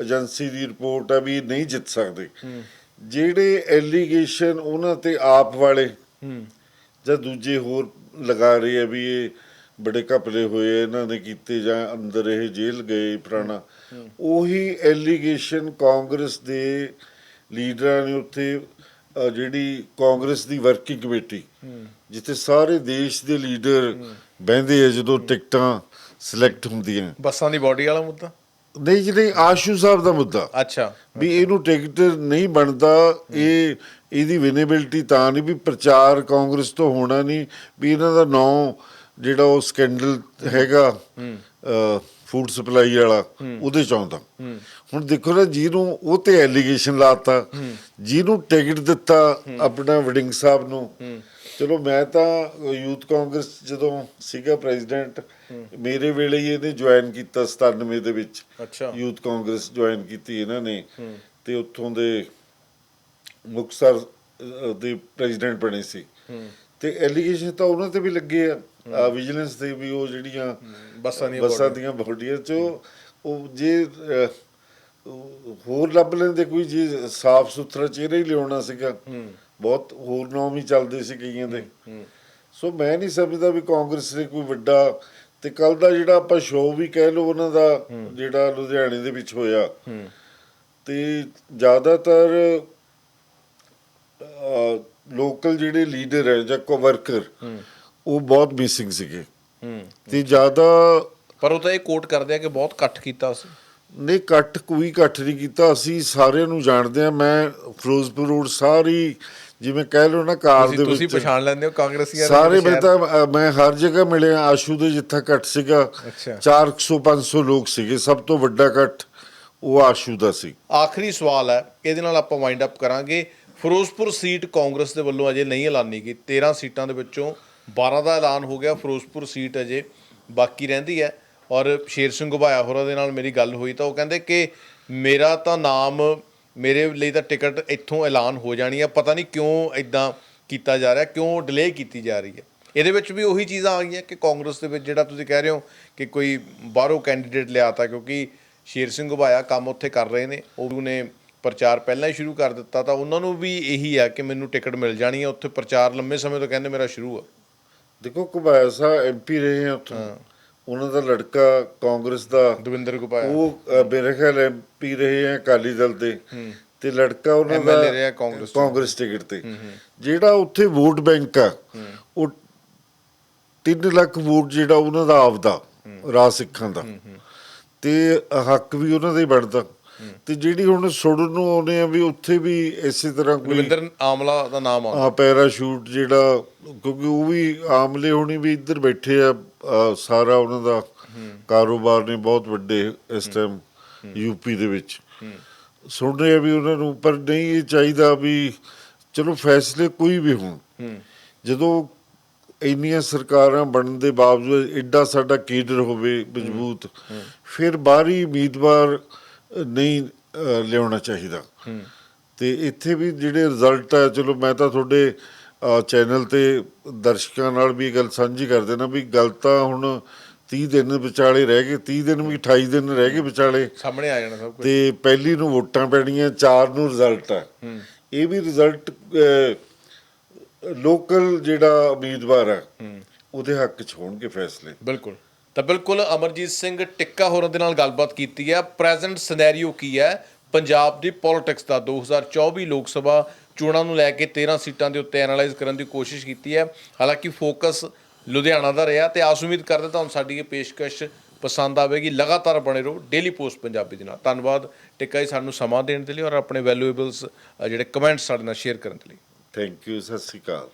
ਏਜੰਸੀ ਦੀ ਰਿਪੋਰਟ ਆ ਵੀ ਨਹੀਂ ਜਿੱਤ ਸਕਦੇ। ਜਿਹੜੇ ਐਲੀਗੇਸ਼ਨ ਉਹਨਾਂ ਤੇ ਆਪ ਵਾਲੇ ਜਾਂ ਦੂਜੇ ਹੋਰ ਲਗਾ ਰਹੇ ਆ ਵੀ ਇਹ ਬੜੇ ਘਪਲੇ ਹੋਏ ਇਹਨਾਂ ਨੇ ਕੀਤੇ ਜਾਂ ਅੰਦਰ ਇਹ ਜੇਲ੍ਹ ਗਏ ਪੁਰਾਣਾ। ਉਹੀ ਐਲੀਗੇਸ਼ਨ ਕਾਂਗਰਸ ਦੇ ਲੀਡਰਾਂ ਨੇ ਉੱਥੇ ਜਿਹੜੀ ਕਾਂਗਰਸ ਦੀ ਵਰਕਿੰਗ ਕਮੇਟੀ ਜਿੱਥੇ ਸਾਰੇ ਦੇਸ਼ ਦੇ ਲੀਡਰ ਬਹਿੰਦੇ ਆ ਜਦੋਂ ਟਿਕਟਾਂ ਸਿਲੈਕਟ ਹੁੰਦੀਆਂ। ਬੱਸਾਂ ਦੀ ਬਾਡੀ ਵਾਲਾ ਮੁੱਦਾ? ਨਹੀਂ ਜਿਹੜੇ ਆਸ਼ੂ ਸਾਹਿਬ ਦਾ ਮੁੱਦਾ। ਅੱਛਾ। ਵੀ ਇਹਨੂੰ ਟਿਕਟ ਨਹੀਂ ਬਣਦਾ ਇਹ ਇਹਦੀ ਵਿਨੇਬਿਲਟੀ ਤਾਂ ਨਹੀਂ ਵੀ ਪ੍ਰਚਾਰ ਕਾਂਗਰਸ ਤੋਂ ਹੋਣਾ ਨਹੀਂ ਵੀ ਇਹਨਾਂ ਦਾ ਨਾਂ ਜਿਹੜਾ ਉਹ ਸਕੈਂਡਲ ਹੈਗਾ ਫੂਡ ਸਪਲਾਈ ਵਾਲਾ ਉਹਦੇ ਚ ਆਉਂਦਾ। ਹੁਣ ਦੇਖੋ ਨਾ ਜਿਹਨੂੰ ਉਹ ਤੇ ਐਲੀਗੇਸ਼ਨ ਲਾਤਾ ਜਿਹਨੂੰ ਟਿਕਟ ਦਿੱਤਾ ਆਪਣਾ ਵਡਿੰਗ ਸਾਹਿਬ ਨੂੰ ਚਲੋ ਮੈਂ ਤਾਂ ਯੂਥ ਕਾਂਗਰਸ ਜਦੋਂ ਸੀਗਾ ਪ੍ਰੈਜ਼ੀਡੈਂਟ ਮੇਰੇ ਵੇਲੇ ਹੀ ਇਹਨੇ ਜੁਆਇਨ ਕੀਤਾ 97 ਦੇ ਵਿੱਚ। ਅੱਛਾ। ਯੂਥ ਕਾਂਗਰਸ ਜੁਆਇਨ ਕੀਤੀ ਇਹਨਾਂ ਨੇ ਤੇ ਉੱਥੋਂ ਦੇ ਮੁਕਤਸਰ ਅਹ, ਦੇ ਪ੍ਰੈਜ਼ੀਡੈਂਟ ਬਣੇ ਸੀ। ਤੇ ਐਲੀਗੇਸ਼ਨ ਤਾਂ ਉਹਨਾਂ ਤੇ ਵੀ ਲੱਗੇ ਆ। ਵਿਜੀਲੈਂਸ ਦੇ ਵੀ ਉਹ ਜਿਹੜੀਆਂ ਬੱਸਾਂ ਦੀਆਂ ਬੱਸਾਂ। ਦੀਆਂ ਬੋਡੀਆਂ ਚ ਉਹ- ਜੇ ਹੋਰ ਲੱਭ ਲੈਂਦੇ ਕੋਈ ਜੀ ਸਾਫ਼ ਸੁਥਰਾ ਚਿਹਰਾ ਹੀ ਲਿਆਉਣਾ ਸੀਗਾ। ਬਹੁਤ ਹੋਰ ਨਾਮ ਹੀ ਚੱਲਦੇ ਸੀ ਕਈਆਂ ਦੇ। ਸੋ ਮੈਂ ਨਹੀਂ ਸਮਝਦਾ ਵੀ ਕਾਂਗਰਸ ਨੇ ਕੋਈ ਵੱਡਾ ਤੇ ਕੱਲ ਦਾ ਜਿਹੜਾ ਆਪਾਂ ਸ਼ੋਅ ਵੀ ਕਹਿ ਲਓ ਉਹਨਾਂ ਦਾ ਜਿਹੜਾ ਲੁਧਿਆਣੇ ਦੇ ਵਿੱਚ ਹੋਇਆ। ਤੇ ਜ਼ਿਆਦਾਤਰ ਲੋਕਲ ਜਿਹੜੇ ਲੀਡਰ ਹੈ ਜਾਂ ਕੋ ਵਰਕਰ ਉਹ ਬਹੁਤ ਮਿਸਿੰਗ ਸੀਗੇ। ਹੂੰ ਤੇ ਜ਼ਿਆਦਾ ਪਰ ਉਹ ਤਾਂ ਇਹ ਕੋਟ ਕਰਦੇ ਆ ਕਿ ਬਹੁਤ ਇਕੱਠ ਕੀਤਾ ਸੀ। ਨੇ ਕੱਟ ਕੋਈ ਇਕੱਠ ਨਹੀਂ ਕੀਤਾ। ਅਸੀਂ ਸਾਰਿਆਂ ਨੂੰ ਜਾਣਦੇ ਆ ਮੈਂ ਫਿਰੋਜ਼ਪੁਰ ਰੋਡ ਸਾਰੀ ਜਿਵੇਂ ਕਹਿ ਲਓ ਨਾ ਕਾਰ ਤੁਸੀਂ ਦੇ ਤੁਸੀਂ ਵਿੱਚ ਪਛਾਣ ਲੈਂਦੇ ਹੋ ਕਾਂਗਰਸੀਆਂ ਸਾਰੇ ਮੈਂ ਤਾਂ ਮੈਂ ਹਰ ਜਗ੍ਹਾ ਮਿਲਿਆ। ਆਸ਼ੂ ਦੇ ਜਿੱਥਾ ਇਕੱਠ ਸੀਗਾ ਅੱਛਾ। 400 500 ਲੋਕ ਸੀਗੇ। ਸਭ ਤੋਂ ਵੱਡਾ ਇਕੱਠ ਉਹ ਆਸ਼ੂ ਦਾ ਸੀ। ਆਖਰੀ ਸਵਾਲ ਹੈ ਇਹਦੇ ਨਾਲ ਆਪਾਂ ਵਾਈਂਡ ਅਪ ਕਰਾਂਗੇ। ਫਿਰੋਜ਼ਪੁਰ ਸੀਟ ਕਾਂਗਰਸ ਦੇ ਵੱਲੋਂ ਅਜੇ ਨਹੀਂ ਐਲਾਨੀ ਗਈ। 13 ਸੀਟਾਂ ਦੇ ਵਿੱਚੋਂ 12 ਦਾ ਐਲਾਨ ਹੋ ਗਿਆ, ਫਿਰੋਜ਼ਪੁਰ ਸੀਟ ਅਜੇ ਬਾਕੀ ਰਹਿੰਦੀ ਹੈ ਔਰ ਸ਼ੇਰ ਸਿੰਘ ਘੁਬਾਇਆ ਹੋਰਾਂ ਦੇ ਨਾਲ ਮੇਰੀ ਗੱਲ ਹੋਈ ਤਾਂ ਉਹ ਕਹਿੰਦੇ ਕਿ ਮੇਰਾ ਤਾਂ ਨਾਮ ਮੇਰੇ ਲਈ ਤਾਂ ਟਿਕਟ ਇੱਥੋਂ ਐਲਾਨ ਹੋ ਜਾਣੀ ਹੈ, ਪਤਾ ਨਹੀਂ ਕਿਉਂ ਇਦਾਂ ਕੀਤਾ ਜਾ ਰਿਹਾ, ਕਿਉਂ ਡਿਲੇ ਕੀਤੀ ਜਾ ਰਹੀ ਹੈ। ਇਹਦੇ ਵਿੱਚ ਵੀ ਉਹੀ ਚੀਜ਼ਾਂ ਆ ਗਈਆਂ ਕਿ ਕਾਂਗਰਸ ਦੇ ਵਿੱਚ ਜਿਹੜਾ ਤੁਸੀਂ ਕਹਿ ਰਹੇ ਹੋ ਕਿ ਕੋਈ ਬਾਹਰੋਂ ਕੈਂਡੀਡੇਟ ਲਿਆਤਾ ਕਿਉਂਕਿ ਸ਼ੇਰ ਸਿੰਘ ਘੁਬਾਇਆ ਕੰਮ ਉੱਥੇ ਕਰ ਰਹੇ ਨੇ, ਉਹ ਨੇ ਪ੍ਰਚਾਰ ਪਹਿਲਾਂ ਹੀ ਸ਼ੁਰੂ ਕਰ ਦਿੱਤਾ ਤਾਂ ਉਹਨਾਂ ਨੂੰ ਵੀ ਇਹੀ ਆ ਕਿ ਮੈਨੂੰ ਟਿਕਟ ਮਿਲ ਜਾਣੀ ਹੈ, ਉੱਥੇ ਪ੍ਰਚਾਰ ਲੰਮੇ ਸਮੇਂ ਤੋਂ ਕਹਿੰਦੇ ਮੇਰਾ ਸ਼ੁਰੂ ਆ। ਦੇਖੋ ਕੁਬਾਇਆ ਸਾਹਿਬ ਐਮਪੀ ਰਹੇ ਆ ਉੱਥੋਂ। ਉਹਨਾਂ ਦਾ ਲੜਕਾ ਕਾਂਗਰਸ ਦਾ ਦਵਿੰਦਰ ਘੁਬਾਇਆ ਉਹ ਮੇਰੇ ਖਿਆਲ ਐਮਪੀ ਰਹੇ ਆ ਅਕਾਲੀ ਦਲ ਦੇ। ਤੇ ਲੜਕਾ ਉਹਨਾਂ ਦਾ ਰਿਹਾ ਕਾਂਗਰਸ ਟਿਕਟ ਤੇ। ਜਿਹੜਾ ਉੱਥੇ ਵੋਟ ਬੈਂਕ ਆ ਉਹ 3 ਲੱਖ ਵੋਟ ਜਿਹੜਾ ਉਹਨਾਂ ਦਾ ਆਪਦਾ ਰਾਜ ਸਿੱਖਾਂ ਦਾ। ਤੇ ਹੱਕ ਵੀ ਉਹਨਾਂ ਦਾ ਹੀ ਬਣਦਾ। ਤੇ ਜਿਹੜੀ ਹੁਣ ਸੁਣਨ ਨੂੰ ਆਉਨੇ ਆ ਵੀ ਉੱਥੇ ਵੀ ਇਸੇ ਤਰ੍ਹਾਂ ਕੋਈ ਦਵਿੰਦਰ ਆਮਲਾ ਦਾ ਨਾਮ ਆ। ਆ ਪੈਰਾਸ਼ੂਟ ਜਿਹੜਾ ਕਿਉਂਕਿ ਉਹ ਵੀ ਆਮਲੇ ਹੋਣੀ ਵੀ ਇੱਧਰ ਬੈਠੇ ਆ ਸਾਰਾ ਉਹਨਾਂ ਦਾ ਕਾਰੋਬਾਰ ਨੇ ਬਹੁਤ ਵੱਡੇ ਇਸ ਟਾਈਮ ਯੂਪੀ ਦੇ ਵਿੱਚ। ਸੁਣ ਰਹੇ ਆ ਵੀ ਉਹਨਾਂ ਨੂੰ ਪਰ ਨਹੀਂ ਇਹ ਚਾਹੀਦਾ ਵੀ ਚਲੋ ਫੈਸਲੇ ਕੋਈ ਵੀ ਹੋਣ। ਜਦੋਂ ਇੰਨੀਆਂ ਸਰਕਾਰਾਂ ਬਣਨ ਦੇ ਬਾਵਜੂਦ ਐਡਾ ਸਾਡਾ ਕੇਡਰ ਹੋਵੇ ਮਜ਼ਬੂਤ ਫਿਰ ਬਾਹਰੀ ਉਮੀਦਵਾਰ ਨਹੀਂ ਲਿਆਉਣਾ ਚਾਹੀਦਾ। ਤੇ ਇੱਥੇ ਵੀ ਜਿਹੜੇ ਰਿਜ਼ਲਟ ਆ ਚਲੋ ਮੈਂ ਤਾਂ ਤੁਹਾਡੇ ਚੈਨਲ ਤੇ ਦਰਸ਼ਕਾਂ ਨਾਲ ਵੀ ਇਹ ਗੱਲ ਸਾਂਝੀ ਕਰ ਦੇਣਾ ਵੀ ਗੱਲ ਤਾਂ ਹੁਣ 30 ਦਿਨ ਵਿਚਾਲੇ ਰਹਿ ਗਏ 30 ਦਿਨ ਵੀ 28 ਦਿਨ ਰਹਿ ਗਏ ਵਿਚਾਲੇ। ਸਾਹਮਣੇ ਆ ਜਾਣਾ ਸਭ ਕੁਝ ਤੇ ਪਹਿਲੀ ਨੂੰ ਵੋਟਾਂ ਪੈਣੀਆਂ ਚਾਰ ਨੂੰ ਰਿਜ਼ਲਟ ਆ। ਇਹ ਵੀ ਰਿਜ਼ਲਟ ਲੋਕਲ ਜਿਹੜਾ ਉਮੀਦਵਾਰ ਆ ਉਹਦੇ ਹੱਕ ਚ ਹੋਣਗੇ ਫੈਸਲੇ। ਬਿਲਕੁਲ। ਤਾਂ ਬਿਲਕੁਲ ਅਮਰਜੀਤ ਸਿੰਘ ਟਿੱਕਾ ਹੋਰਾਂ ਦੇ ਨਾਲ ਗੱਲਬਾਤ ਕੀਤੀ ਹੈ। ਪ੍ਰੈਜ਼ੈਂਟ ਸਿਨੈਰੀਓ ਕੀ ਹੈ? ਪੰਜਾਬ ਦੀ ਪੋਲਿਟਿਕਸ ਦਾ 2024 ਲੋਕ ਸਭਾ ਚੋਣਾਂ ਨੂੰ ਲੈ ਕੇ 13 ਸੀਟਾਂ ਦੇ ਉੱਤੇ ਐਨਾਲਾਈਜ਼ ਕਰਨ ਦੀ ਕੋਸ਼ਿਸ਼ ਕੀਤੀ ਹੈ। ਹਾਲਾਂਕਿ ਫੋਕਸ ਲੁਧਿਆਣਾ ਦਾ ਰਿਹਾ ਤੇ ਆਸ ਉਮੀਦ ਕਰਦੇ ਤੁਹਾਨੂੰ ਸਾਡੀ ਇਹ ਪੇਸ਼ਕਸ਼ ਪਸੰਦ ਆਵੇਗੀ। ਲਗਾਤਾਰ ਬਣੇ ਰਹੋ ਡੇਲੀ ਪੋਸਟ ਪੰਜਾਬੀ ਦੇ ਨਾਲ। ਧੰਨਵਾਦ ਟਿੱਕਾ ਜੀ ਸਾਨੂੰ ਸਮਾਂ ਦੇਣ ਦੇ ਲਈ ਔਰ ਆਪਣੇ ਵੈਲਿਊਏਬਲਸ ਜਿਹੜੇ ਕਮੈਂਟਸ ਸਾਡੇ ਨਾਲ ਸ਼ੇਅਰ ਕਰਨ ਦੇ ਲਈ। ਥੈਂਕ ਯੂ ਸਤਿ ਸ਼੍ਰੀ ਅਕਾਲ।